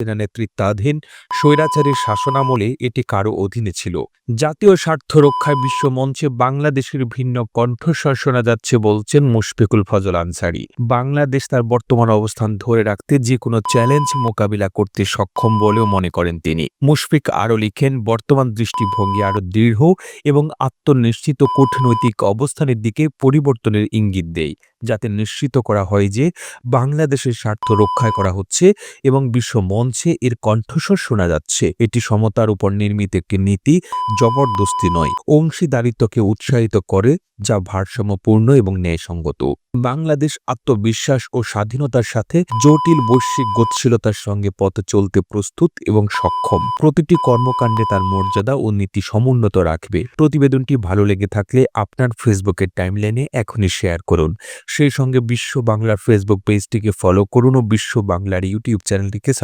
হাসিনা নেতৃত্বাধীন স্বৈরাচারী শাসনামলে এটি কারও অধীনে ছিল। জাতীয় স্বার্থ রক্ষায় বিশ্ব মঞ্চে বাংলাদেশের ভিন্ন কণ্ঠস্বর শোনা যাচ্ছে বলছেন মুশফিকুল ফজল আনসারি। বাংলাদেশ তার বর্তমান অবস্থান ধরে রাখতে যে কোনো চ্যালেঞ্জ মোকাবিলা করতে সক্ষম বলেও মনে করেন তিনি। মুশফিক আরও লিখেন, বর্তমান দৃষ্টিভঙ্গি আরও দৃঢ় এবং আত্মনিশ্চিত কূটনৈতিক অবস্থানের দিকে পরিবর্তনের ইঙ্গিত দেয়। যাতে নিশ্চিত করা হয় যে বাংলাদেশের স্বার্থ রক্ষায় করা হচ্ছে এবং বিশ্ব মঞ্চে এর কণ্ঠস্বর শোনা যাচ্ছে। এটি সমতার উপর নির্মিত একটি নীতি, জবরদস্তি নয়। অংশীদারিত্বকে উৎসাহিত করে যা ভারসাম্যপূর্ণ এবং ন্যায়সঙ্গত। বাংলাদেশ আত্মবিশ্বাস ও স্বাধীনতার সাথে জটিল বৈশ্বিক গতিশীলতার সঙ্গে পথে চলতে প্রস্তুত এবং সক্ষম। প্রতিটি কর্মকাণ্ডে তার মর্যাদা ও নীতি সমুন্নত রাখবে। প্রতিবেদনটি ভালো লেগে থাকলে আপনার ফেসবুকের টাইমলাইনে এখনই শেয়ার করুন। সেই সঙ্গে বিশ্ব বাংলার ফেসবুক পেজটিকে ফলো করুন ও বিশ্ব বাংলার ইউটিউব চ্যানেলটিকে